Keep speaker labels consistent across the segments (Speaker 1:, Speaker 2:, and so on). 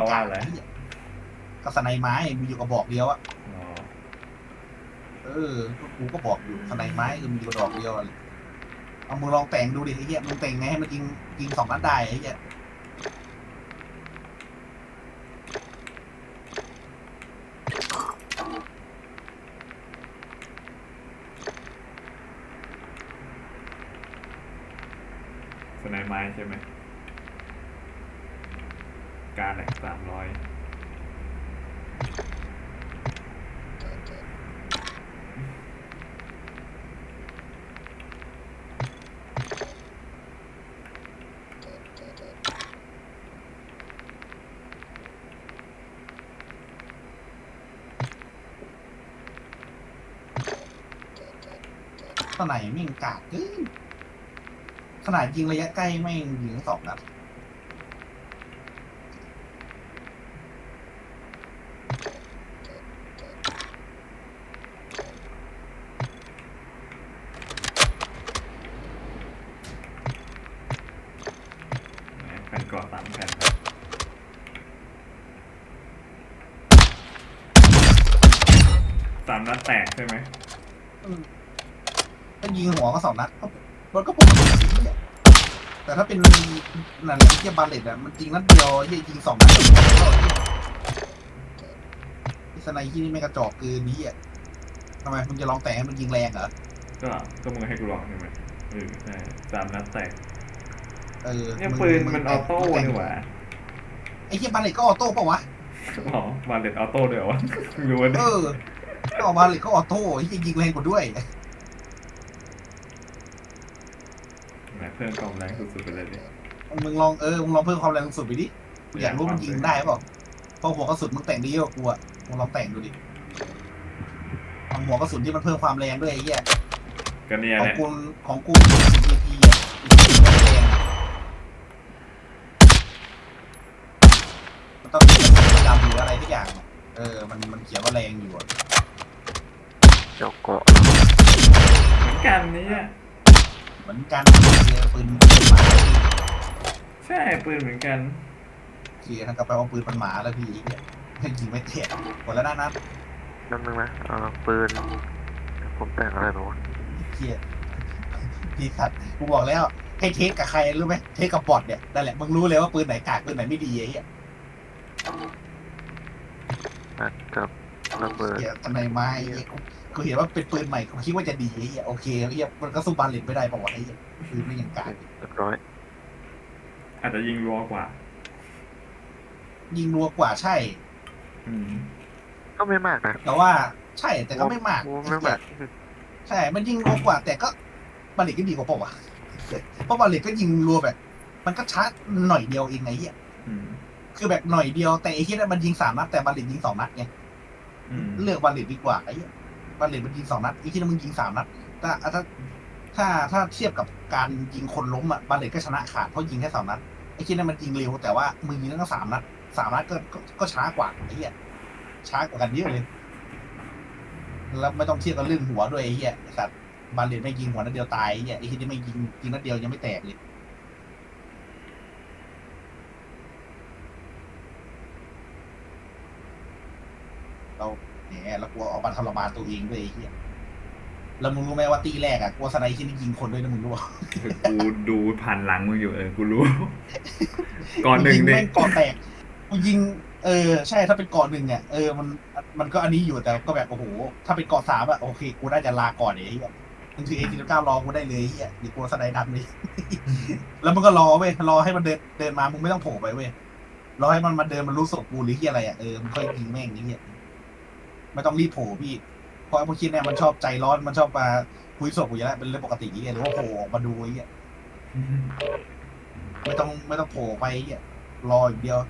Speaker 1: เพราะว่าอะไร
Speaker 2: ก็สไนไม้มีอยู่กระบอกเดียวอะ
Speaker 1: อ๋อ
Speaker 2: เออกูก็บอกอยู่สไนไม้คือมีอยู่กระบอกเดียวอะเอามึงลองแต่งดูดิไอ้เหี้ยมึงแต่งไงให้มันยิงยิงสองนัดได้ไอ้เหี้ย
Speaker 1: สไนไม้ใช่ไหม การแหลกสามร้อย
Speaker 2: สไนแม่งกาดเกินขนาดยิงระยะใกล้แม่งยิงสองนัด
Speaker 1: แผ่นเกาะสามแผ่นครับ สามนัดแตกใช่ไหม
Speaker 2: ถ้ายิงหัวก็สองนัดก็มันก็ปกติไอ้เหี้ยแต่ถ้าเป็นนั่นแหละที่บาเลตอะมันยิงนัดเดียวไอ้เหี้ยยิงสองนัดไอ้สไนที่นี่ไม่งกระจอกเกินนี้อะทำไมมึงจะลองแต่งให้มันยิงแรงเหรอ
Speaker 1: ก็ก็มึงให้กูลองใช่ไหมเออใช่สามนัดแตก
Speaker 2: เออ
Speaker 1: เนี่ย
Speaker 2: ง
Speaker 1: ปืนมันอ
Speaker 2: ง
Speaker 1: อโต้
Speaker 2: งแต่ง
Speaker 1: นี่หว่า
Speaker 2: ไอ้เหี้ยบาเลตก็ออโต้ปะวะ
Speaker 1: อ๋อมาเลตออโต้ด้วยเหรอวะรู้ว่า
Speaker 2: เออก็ ออกมาเลยก็ออโต้ไอ้เหี้ยยิงแรงกว่าด้วย
Speaker 1: แหมเพิ่มความแรงสุดๆไปเลยดิ
Speaker 2: มึงลองเออมึงลองเพิ่มความแรงสุดไปดิกูอยากรู้มันยิงได้เปล่าเพราะหัวกระสุนมึงแต่งได้เยอะกว่ากูอะมึงลองแต่งดูดิเอาหัวกระสุนที่มันเพิ่มความแรงด้วยไอ้เหี้ย
Speaker 1: ก็เนี่ย
Speaker 2: ของ
Speaker 1: แหละ
Speaker 2: กูของกู EP อะ EP มันแรงมันต้องเป็นสีดำหรืออะไรทุกอย่างอะเออ มันมันเขียนว่าแรงอยู่อะ
Speaker 3: เจาะเกาะ
Speaker 1: เหมือนกันเนี่ย
Speaker 2: เหมือนกันเจอปืนปืนหมา
Speaker 1: ใช่ปืนเหมือนกัน
Speaker 2: เขียนทางกระไปว่าปืนมันหมาแล้วพี่ไอ้เนี่ยยิงไม่เตะหมดแล้วนะนัด
Speaker 3: นั่นนึงนะเออปืน ผมแต่งอะไรหรอวะ
Speaker 2: เขียพี่สัตว์กูบอกแล้วให้เทสกับใครรู้ไหมเทสกับบอทเนี่ยนั่นแหละมึงรู้เลยว่าปืนไหนกากปืนไหนไม่ดีไอ้เหี้ย
Speaker 3: นัดกับระเบิด
Speaker 2: เหี้ยทำไมไม่ไอ้เหี้ย กูกูเห็นว่าเป็นปืนใหม่กูคิดว่าจะดีไอ้เหี้ยโอเคไอ้เหี้ยมันก็สู้บาเลนไม่ได้ปะวะไอ้เหี้ยปืนไม่ยังกาก
Speaker 3: เรียบร้อย
Speaker 1: อาจจะยิงรัวกว่า
Speaker 2: ยิงรัวกว่าใช่
Speaker 1: อืม
Speaker 3: ก็ไม่มากนะ
Speaker 2: แต่ว่าใช่แต่ก็ไม่มาก
Speaker 3: โอ้ไม่มาก
Speaker 2: ใช่ มันยิงรัวกว่า แต่ก็บาเลนก็ดีกว่าปะวะเพราะบาเลนก็ยิงรัวแบบ มันก็ชาร์จหน่อยเดียวเองไงเหี้ย
Speaker 1: อืม
Speaker 2: คือแบบหน่อยเดียวแต่ไอ้ที่นั่นมันยิงสามนัดแต่บาเลนยิงสองนัดไง
Speaker 1: อืม
Speaker 2: เลือกบาเลนดีกว่าไอ้เหี้ย บาเลนมันยิงสองนัดไอ้ที่นั่นมึงยิงสามนัดถ้าถ้าถ้าถ้าเทียบกับการยิงคนล้มอะบาเลนก็ชนะขาดเพราะยิงแค่สองนัดไอ้ที่นั่นมันยิงเร็วแต่ว่ามึงยิงตั้งสามนัดสามนัดก็ก็ช้ากว่าไอ้เหี้ยช้ากว่ากันเยอะเลยแล้วไม่ต้องเทียบกับเรื่องหัวด้วยไอ้เหี้ยสัตว์บาเลนไม่ยิงหัวนัดเดียวตายไอ้เหี้ยไอ้ที่นี่ไม่ยิงยิงนัดเดียวยังไม่แตกเลยเรา แหมเรากลัวเอามาทรมานตัวเองด้วยไอ้เหี้ยแล้วมึงรู้ไหมว่าตีแรกอะกลัวสไนที่นี่ยิงคนด้วยนะมึงรู้ป่ะ
Speaker 1: กูดูผ่านหลังมึงอยู่เออกูรู้ ก่อนหนึ่ง
Speaker 2: ยิ
Speaker 1: เนี่ย
Speaker 2: แม่งก่อแตกกูยิง เออ ใช่ถ้าเป็นเกาะหนึ่งเนี่ยเออมันมันก็อันนี้อยู่แต่ก็แบบโอ้โหถ้าเป็นเกาะสามอะโอเคกูน่าจะลาก่อนไอ้เหี้ยมึงถือเอทีเก้ารอกูได้เลยไอ้เหี้ยเดี๋ยวกูสไนดันเลยแล้วมึงก็รอเว้ยรอให้มันเดินเดินมามึงไม่ต้องโผล่ไปเว้ยรอให้มันมาเดินมันรู้ศพกูหรือที่อะไรอะเออมึงค่อยยิงแม่งไอ้เหี้ย ไม่ต้องรีบโผล่พี่เพราะไอ้พวกคิดเนี่ยมันชอบใจร้อนมันชอบมาคุยศพกูอยู่แล้วเป็นเรื่องปกติไอ้เหี้ยหรือว่าโผล่ออกมาดูไอ้เหี้ยไม่ต้องไม่ต้องโผล่ไปอะรออย่างเดียว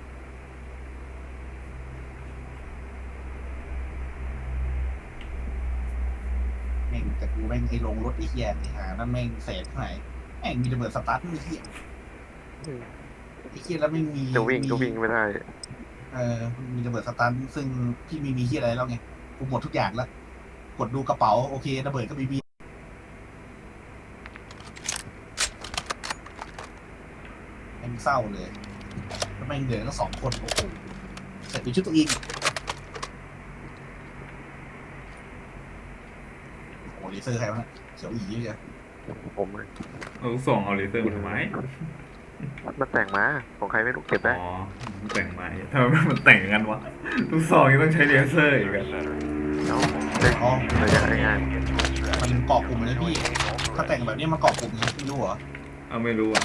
Speaker 2: แม่งแต่กูแม่งไอ้ลงรถไอ้เหี้ยไอ้หานั่นแม่งเศษเท่าไหร่แม่งมีระเบิดสตาร์ทไอ้เหี้ยไอ้เหี้ยแล้วไม่มี
Speaker 3: จะวิ่ง
Speaker 2: มี
Speaker 3: ก็วิ่งไม่ได้
Speaker 2: เออมีระเบิดสตาร์ทซึ่งพี่มีมีที่อะไรแล้วไง กูหมดทุกอย่างแล้ว กดดูกระเป๋า โอเคระเบิดก็มีมีแม่งเศร้าเลยแล้วแม่งเหลือทั้งสองคนโอ้โหใส่เป็นชุดตัวเองโอ้เลเซอร์ใครวะเนี่ยเขียวอีเลย
Speaker 3: ผมเลย
Speaker 1: เอาลูกส่องเอาเลเซอร์มาทำไม
Speaker 3: มันแต่งมาของใครไม่รู้เก็บได้
Speaker 1: อ๋อแต่งมาทำไมมันแต่งอย่างนั้นวะลูกซองยังต้องใช้เลเซอร์อีกอะ
Speaker 3: เอาได้
Speaker 2: อ๋อ
Speaker 3: ระยะได้ง่าย
Speaker 2: มันเกาะกลุ่มเลยพี่ถ้าแต่งแบบนี้มันเกาะกลุ่มไม่รู้เหรอ
Speaker 1: เอาไม่รู้อะ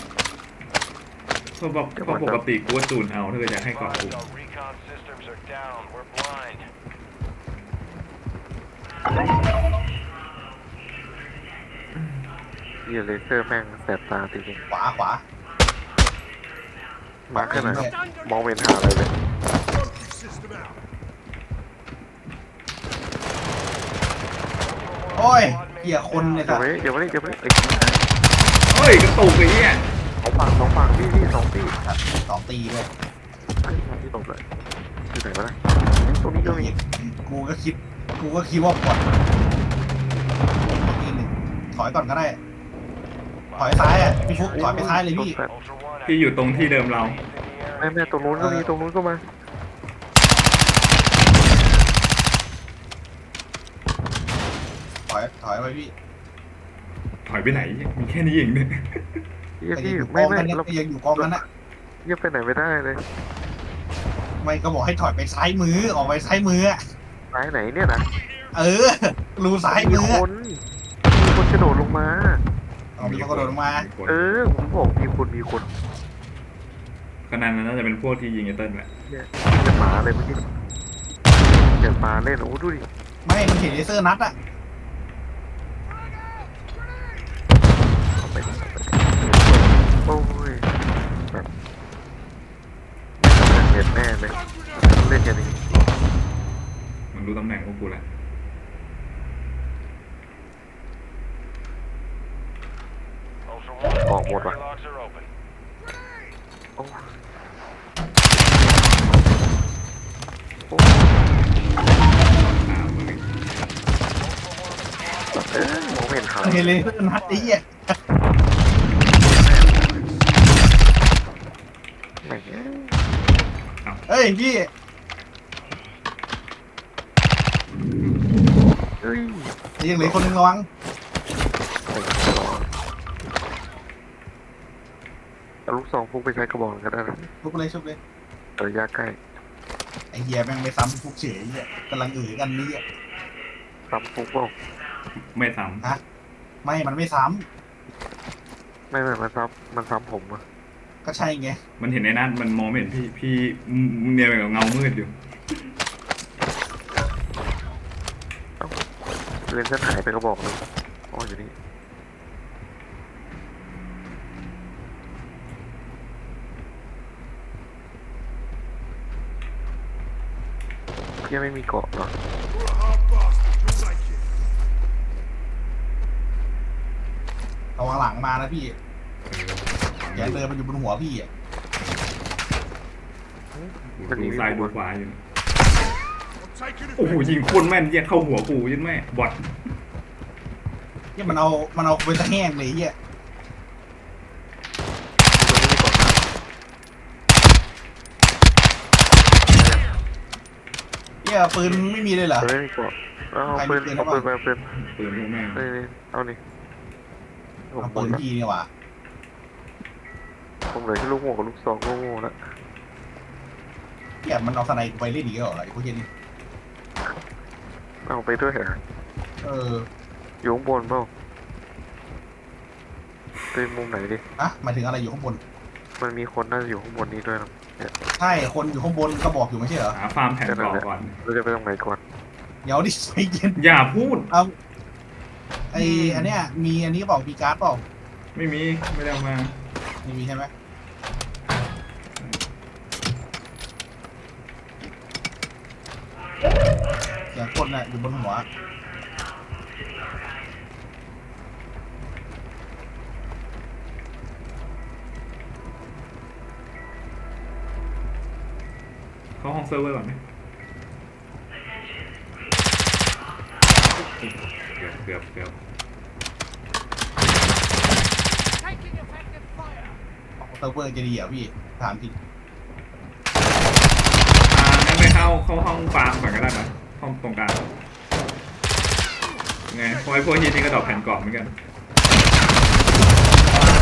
Speaker 1: เพราะบอกเพราะปกติกูว่าจูนเอาถ้าเกิดอยากให้เกาะกลุ่ม
Speaker 4: Our recon systems are down. We're blind.
Speaker 3: เหี้ยเลเซอร์แม่งแสบตาจริง
Speaker 2: ขวาขวา
Speaker 3: ๆมาร์คขนาดมองไม่เห็นหาอะไรเลย
Speaker 2: อ้ยเหี้ยคนเนี่ย
Speaker 3: เดี๋
Speaker 2: สั
Speaker 3: ยว
Speaker 2: ตว์
Speaker 3: ไว้เดี๋ยวไว้เดี๋ยวไว้ไอ้
Speaker 1: เฮ้ยกระตุกไอ้เนี่ย
Speaker 3: สองฝั่งสองฝั่งพี่พี่สองที่
Speaker 2: สองตีเลย
Speaker 3: ที่ตกเลยที่ไหนวะเนี่ยตรงนี้ก็มี
Speaker 2: กูก็คิด กูก็คิดว่าปลดตีหนึ่งถอยก่อนก็ได้ ถอยซ้ายอะพี่ฟุกถอยไปซ้ายเลยพี่
Speaker 4: Ultra One,
Speaker 1: พี่อยู่ตรงที่เดิมเรา
Speaker 4: in the area.
Speaker 3: แม่แม่ตรงนู้นก็มีตรงนู้นก็มา
Speaker 2: ถอยถอยไปพี่
Speaker 1: ถอยไปไหนมีแค่นี้เองเนี่ย
Speaker 3: เหี้ย
Speaker 2: แต่
Speaker 3: พี่
Speaker 2: ยังอยู่ก
Speaker 3: ไม่
Speaker 2: อง
Speaker 3: ไม่
Speaker 2: นั้น
Speaker 3: เรา
Speaker 2: นะยังอยู่กองนั้นนะ
Speaker 3: เหี้ยไปไหนไม่ได้เลย
Speaker 2: ไม่ก็บอกให้ถอยไปซ้ายมือออกไปซ้ายมืออะ
Speaker 3: ซ้ายไหนเนี่ยนะ
Speaker 2: เออรูซ้าย
Speaker 3: มี
Speaker 2: มือ
Speaker 3: คนมีคนกระโดดลงมา
Speaker 2: เอามีคนกระโดดลงมา
Speaker 1: คน
Speaker 3: เออผมบอกมีคนมีคน
Speaker 1: ขนาดนั้นน่าจะเป็นพวกที่ยิงไอ้เติ้ลแหละ
Speaker 3: เนี่ยเกิดหมาเลยเมื่อกี้เกิดหมาเล่นโอ้ดูดิ
Speaker 2: ไม่มันเห็นเลเซอร์นัดอะ
Speaker 3: เข้าไปเข้าไปโอ้ยแบบเเลยเล่นอย่างนี้
Speaker 1: มันรู้ตำแหน่งพวกกูแหละ
Speaker 4: Ultra One,
Speaker 3: Oh, what the-
Speaker 4: area locks are open.
Speaker 3: โอ้โอ้
Speaker 1: ตามมึง
Speaker 3: เอ้ยมองไม่เห็นขา
Speaker 2: มันเห็นเลเซอร์นัดไอ้เหี้ย
Speaker 3: ไหนเนี่ย
Speaker 2: เฮ้ยพี่
Speaker 3: เฮ้ย
Speaker 2: ยังเหลือคนหนึงระวัง
Speaker 3: เอาลูกซองพุ่งไปใช้กระบอกก็ได้นะ
Speaker 2: ชุบเลยชุบเลย
Speaker 3: ระยะใกล้
Speaker 2: ไอ้เหี้ยแม่งไม่ซ้ำทุกเฉยไอ้เหี้ยกำลังเอ๋ยกันนี่อะ
Speaker 3: ซ้ำพุ่งเปล่า
Speaker 1: ไม่ซ้
Speaker 2: ไม่มันไม่ซ้
Speaker 3: ไม่ไม่มันซ้ำมันซ้ำผมอะำ
Speaker 2: ก็ใช่ไงำ
Speaker 1: มันเห็นในนั้นมันมองไม่เห็นพี่พี่เนียนกับเงามืดอยู่
Speaker 3: เลนส์หายไปกระบอกเลยอ๋ออยู่นี่ยังไม่มีเกาะเหรอ
Speaker 2: ระวังหลังมานะพี่ อย่าเดินมันอยู่บนหัวพี่อะ
Speaker 1: ดูซ้ายดูขวาอยู่โอ้โหยิงโคนแม่นเยี่ยเข้าหัวกูยันแม่บอด
Speaker 2: เนี่ยมันเอา มันเอาไปซะแห้งเลยไอ้เหี้ย
Speaker 3: ตรงนี้มีเกาะนะ
Speaker 2: เหี้ยปืนไม่มีเลยเหรอ
Speaker 3: เออไม่มีเกาะเอาเอาปืนเอาปืนไปเอาปืน
Speaker 1: ปืนพวกแม่ง
Speaker 3: เอ้ยเอานี่ผม
Speaker 2: เอา
Speaker 3: หม
Speaker 2: ปื
Speaker 3: ด
Speaker 2: น
Speaker 3: ละ
Speaker 2: พี่นี่หว่า
Speaker 3: ผมเหลือแค่ลูกโม่กับลูกซองโง่ๆแล้ว
Speaker 2: เหี้ยมันเอาสไนกูไปเล่นอีกแล้วเหรอไอ้พวกเหี้ยนี่
Speaker 3: เอาไปด้วยเหรอ
Speaker 2: เออ
Speaker 3: อยู่ข้างบนเปล่าไปมุมไหนดิ
Speaker 2: อะหมายถึงอะไรอยู่ข้างบน
Speaker 3: มันมีคนน่าจะอยู่ข้างบนนี้ด้วยนะ
Speaker 2: ใช่ คนอยู่ข้างบนก็บอกอยู่ไม่ใช่เหรอ
Speaker 1: หาฟาร์มแผ่นก่อก่อน
Speaker 3: เราจะไปตรงไหนก่อน
Speaker 2: เดี๋ยวดิใจเย็น
Speaker 1: อย่าพูด
Speaker 2: เอาไออันเนี้ยมีอันนี้เปล่ามีการ์ดเปล่า
Speaker 1: ไม่มีไม่ได้เอามา
Speaker 2: ไม่มีใช่ไหม เสียงคนน่ะอยู่บนหัว
Speaker 1: เข้าห้องเซิร์ฟเวอร์ก่อนไหมเกือบเกือบเกือบ
Speaker 2: เซิร์ฟเวอร์จะดีเหรอพี่ ถามจริง
Speaker 1: อ่าแม่งไม่ เข้าห้องฟาร์มก่อนก็ได้นะห้องตรงกลางไงพอไอ้พวกฮียนี่ก็ดอกแผ่นกรอบเหมือนกัน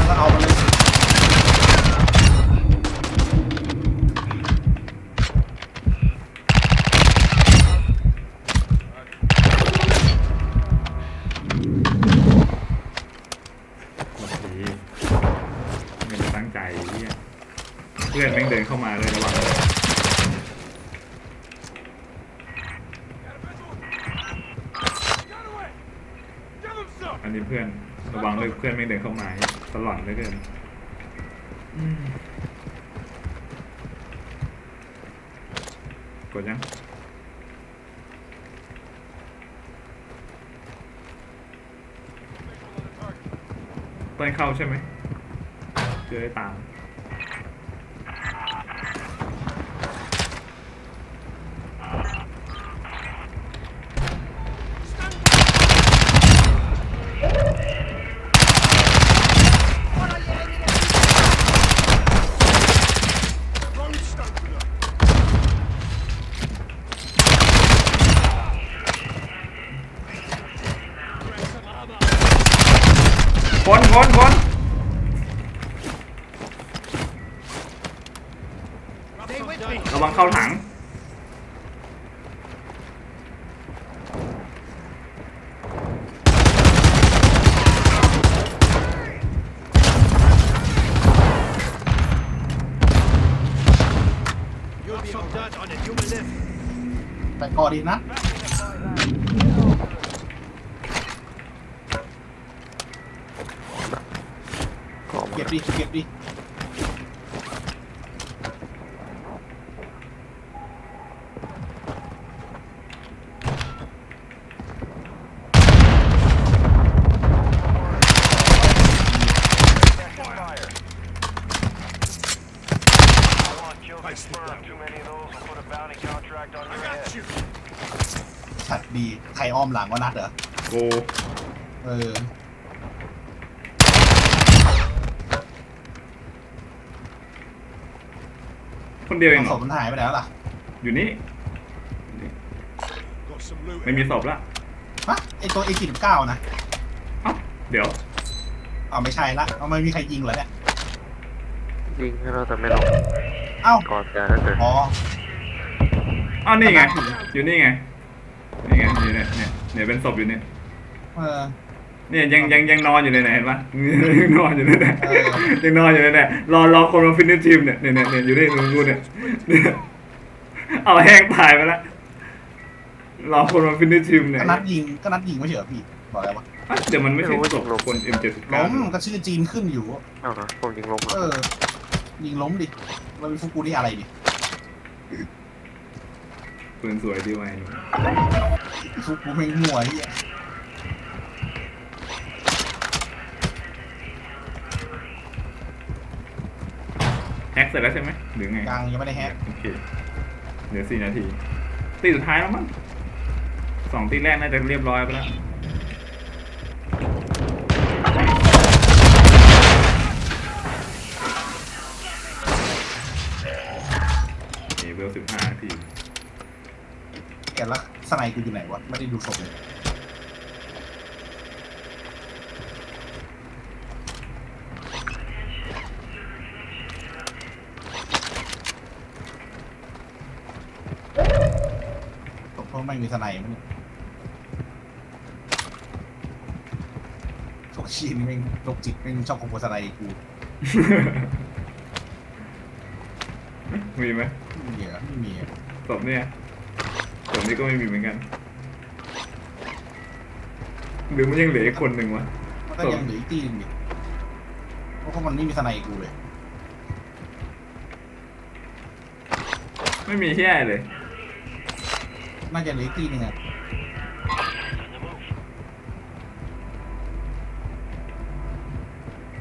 Speaker 2: ก็เอามาเลย
Speaker 1: โอเคไม่ได้ตั้งใจเฮียเพื่อนแม่งเดินเข้ามาเลยระวังอันนี้ เพื่อน ระวังเลยเพื่อนไม่เดินเข้ามาตลอดเลยเกินอืมกดยังเต้นเข้าใช่ไหมเจอได้ตาม คนคนคนระวังเข้าถัง
Speaker 2: แต่ก่อนดีนะ
Speaker 3: ก็ออกมา
Speaker 2: เก็บดิเก็บดิ
Speaker 4: Fire. One kill confirmed. Too many of those will put a bounty contract on your head.
Speaker 2: สัตว์ดีใครอ้อมหลังวะนัดเหรอ
Speaker 1: โก
Speaker 2: เออ
Speaker 1: คนเดียวเองเหร
Speaker 2: ศ
Speaker 1: อ
Speaker 2: พมันหายไปแล้วล่ะ
Speaker 1: อยู่นี่ไม่มีศพละ
Speaker 2: ฮะไอตัว A49 นะ
Speaker 1: เอ้าเดี๋ยว
Speaker 2: เอาไม่ใช่ละเอาไม่มีใครยิงเหรอเนี่ย
Speaker 3: ยิงให้เราแต่ไม่ลง
Speaker 2: เอ้า
Speaker 3: ก่อนจะถ้าเกิด
Speaker 2: อ๋อ
Speaker 1: อ้าวนี่ไง อยู่นี่ไงนี่ไงนี่เนี่ยเนี่ยเนี่ยเป็นศพอยู่เนี่ย
Speaker 2: เออ
Speaker 1: เนี่ยยังยังยังนอนอยู่เลยนะเห็นปะ ยังนอนอยู่เลยนะ
Speaker 2: เออ
Speaker 1: ยังนอนอยู่เลยเนี่ยรอรอคนมาฟินิชทีมเนี่ยเนี่ยเนี่ยเนี่ยอยู่นี่ตรงกูเนี่ยเนี่ย เอาแห้งตายไปแล้วรอคนมาฟินิชทีมเนี่ย
Speaker 2: ก็นัดยิงก็นัดยิงไม่ใช่เหรอพี่บอกอะไรวะ
Speaker 1: อะเดี๋ยวมันไม่ใช่ศพคน M79
Speaker 2: ล้มก็ชื่อจีนขึ้นอยู่
Speaker 3: เอานะผมยิงลง
Speaker 2: เออ ยิงล้มดิมันเป็นฟุกูนี่อะไรดิ
Speaker 1: ปืนสวยดีไว้หนู
Speaker 2: ฟุกูไม่งมั่วไอ้เหี้ย
Speaker 1: กเสร็จแล้วใช่ไหมหรือไง
Speaker 2: ยังยังไม่ได้แฮก
Speaker 1: โอเคเหลือสี่นาที ตีสุดท้ายแล้วมั้งสองตีแรกน่าจะเรียบร้อยไปแล้วเอเวลสิบห้านาที
Speaker 2: แกแล้วสไนกูอยู่ไหนวะ ไม่ได้ดูศพเลย ไม่มีสไนมันยพวกชีนี่แม่งโรคจิตแม่งชอบขโมยสไนกู
Speaker 1: มีไหม
Speaker 2: ไม่มีอะไม่มีอะ
Speaker 1: ศพเนี่ยศพนี้ก็ไม่มีเหมือนกัน หรือมันยังเหลืออีกคนหนึ่งวะ
Speaker 2: มันก็ยังเหลืออีกตีหนึงดิเพราะว่ามันไม่มีสไนกูเลย
Speaker 1: ไม่มีแย่เลย
Speaker 2: น่าจะเหลืออีกตีหนึงอะ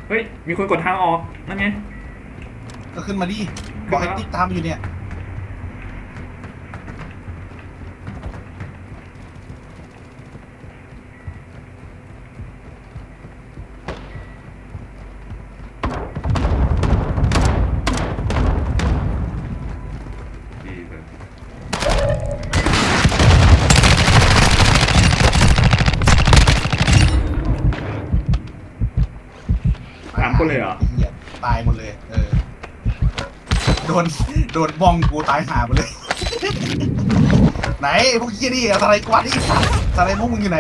Speaker 1: เฮ้ย มีคนกดทางออก นั่นไง
Speaker 2: ก็ขึ้นมาดิบอกให้ติ๊กตามอยู่เนี่ย
Speaker 1: ดีเลย คนเลยเหรอ
Speaker 2: ไเหี้ยตายหมดเลย เออ โดน โดนบ้องกูตายหาหมดเลย ไหนพวกเหี้ยนี่อะไรกวาดนี่สัตว์อะไรพวกมึงอยู่ไหน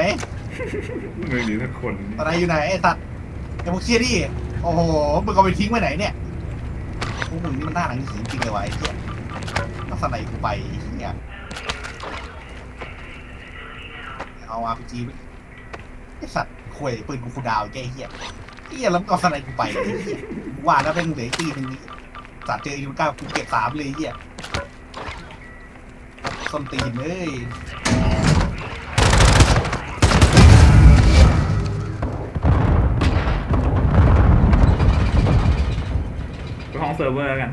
Speaker 1: ไม่มีสักคน
Speaker 2: อะไรอยู่ไหนไอ้สัตว์ไอ้พวกเหี้ยนี่โอ้โห มึงเอาไปทิ้งไว้ไหนเนี่ยพวกมึงนี่มันน่าหนังสือจริงเลยวะไอ้เหี้ยต้องสไนกูไปไอ้เหี้ยเอาอาร์พีจีไอ้สัตว์ข่วยปืนกูคูลดาวน์แกไอ้เหี้ยไอ้ เฮียแล้วมึงเอาสไนกูไปไอ้เหี้ยว่าแล้วเป็นเหลืออีกตีหนึงนี่สัดเจออีกเก้ากูเก็บสามเลยเฮียส้นตีนเลย
Speaker 1: ไปห้องเซิร์ฟเวอร์กัน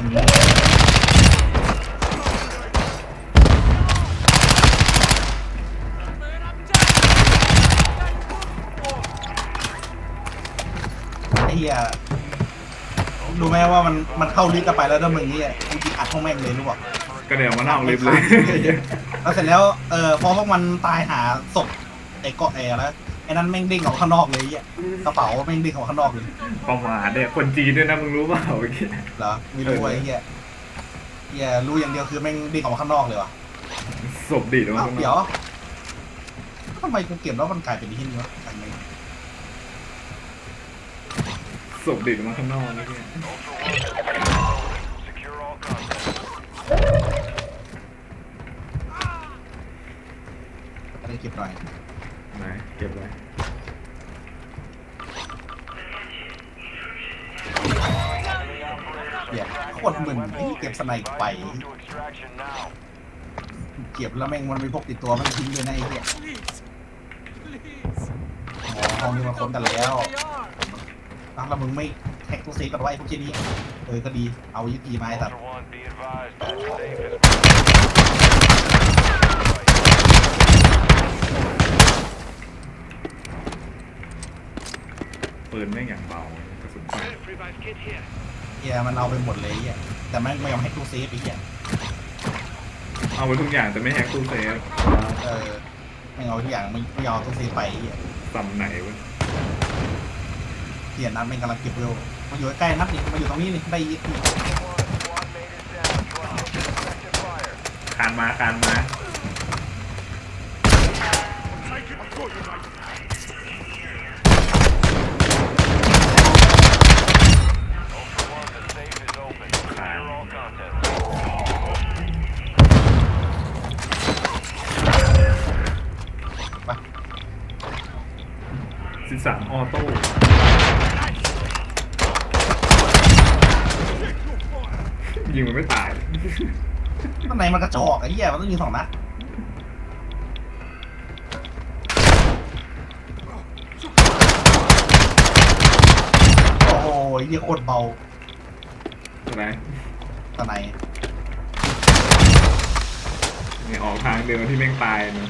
Speaker 2: ไอ้เหี้ยรู้ไหมว่ามันมันเข้าลิฟต์กันไปแล้วนะมึงเนี่ยกูยิงอัดห้องแม่งเลยรู้ป่ะ
Speaker 1: ก็เดี๋ยวมานั่งลิฟต์เลย
Speaker 2: แล้วเสร็จแล้วเออพอพวกมันตายหาศพไอ้เกาะแอร์แล้วไอ้นั่นแม่งเด้งออกข้างนอกเลยไอ้เหี้ยกระเป๋าแม่งเด้งออกข้างนอกเลย
Speaker 1: ประมาทเนี่ยคนจีนด้วยนะมึงรู้เปล่าเมื่อกี้
Speaker 2: เหรอไม่รู้ไอ้เหี้ยเหี้ยรู้อย่างเดียวคือแม่งเด้งออกมาข้างนอกเลยว่ะ
Speaker 1: ศพดีดออกมา
Speaker 2: อ้าว
Speaker 1: ข้างน
Speaker 2: เดี๋ยว
Speaker 1: อก
Speaker 2: ทำไมกูเก็บแล้วมันกลายเป็นที่นี่วะอันนี้
Speaker 1: ศพดีดออกมาข้างนอกนี่เนี่ย
Speaker 4: Secure all contacts.
Speaker 2: อะไรเก็บหน่อย
Speaker 1: ไหนเก็บไว้
Speaker 2: เหี้ยโคตรมึนไอ้เก็บสไนป์ไป เก็บแล้วแม่งมันไม่พกติดตัวมันทิ้งเลยนะไอ้เหี้ยอ๋อห้องนี้มาค้นกันแล้วอ้าวแล้วมึงไม่แฮกตู้เซฟกันไว้พวกเจนี้เออก็ดีเอายี่ปีมาไอ้สัตว์
Speaker 1: ปืนไม่งอย่างเบากระสุนไฟ
Speaker 2: เหี้ยมันเอาไปหมดเลยไอ้เหี้ยแต่แม่งไม่ยอมให้ตู้เซฟไอ้เหี้ย
Speaker 1: เอาไว้ทุกอย่างแต่ไม่แฮกตู้เซฟ
Speaker 2: เออไม่เอาทุกอย่างไม่ไม่เอาตู้เซฟไปไอ้เหี้ย
Speaker 1: ซ้ำไหนวะ
Speaker 2: เหี้ยนัดแม่งกำลังเก็บเวลมาอยู่ใกล้ๆนัดนี่มาอยู่ตรงนี้นี่ได้ยี่ปี
Speaker 4: Squad mate is down. Drop into effective fire.
Speaker 1: คานมาคานมา
Speaker 4: Ultra One, the safe is open. Secure all contents.
Speaker 2: ไป
Speaker 1: สิบสามออโต้ ยิงมันไม่ตาย
Speaker 2: ข้างใน มันกระจอกไอ้เหี้ยมันต้องยิงสองนัดโอ้โหไอ้เหี้ยโคตรเบา
Speaker 1: ใช่ไหม
Speaker 2: ตอนไหน
Speaker 1: เนี่ยออกทางเดียวที่แม่งตายนะ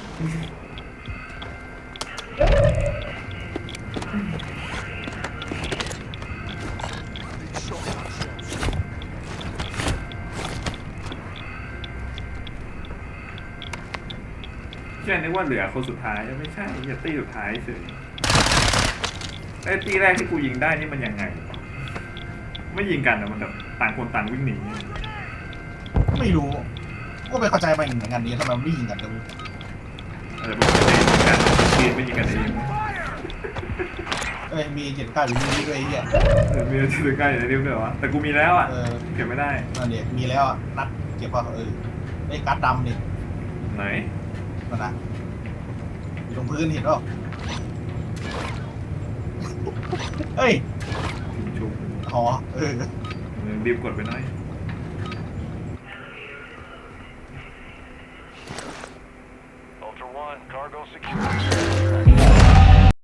Speaker 1: เชื่อนึกว่าเหลือคนสุดท้ายไม่ใช่อย่าตีสุดท้ายเฉยไอ้ตีแรกที่กูยิงได้นี่มันยังไงวะไม่ยิงกันนะมันแบบต่างคนต่างวิ่งหนี
Speaker 2: ไม่รู้ ก็ไม่เข้าใจมันเหมือนกันนี้ทำไมมันไม่ยิงกันเลย
Speaker 1: อะไรพวกนี้กันตีนไม่ยิงกันเอง
Speaker 2: เอ้ยมีเจ็ดเก้าอยู่นี่ด้วยไอ้เหี้ย
Speaker 1: เออมีชื่อใกล้ในนิ้วด้วยวะแต่กูมีแล้วอะ
Speaker 2: เออ
Speaker 1: เก็บไม่ได้
Speaker 2: นั่นเด็มีแล้วอะนัดเก็บว่าเออไอ้การ์ดดำนี่
Speaker 1: ไหน
Speaker 2: นั่นนะอยู่ตรงพื้นเห็นเปล่าเฮ้ย
Speaker 1: ชุบ
Speaker 2: อ๋อเออ
Speaker 1: รีบกดไปหน่อย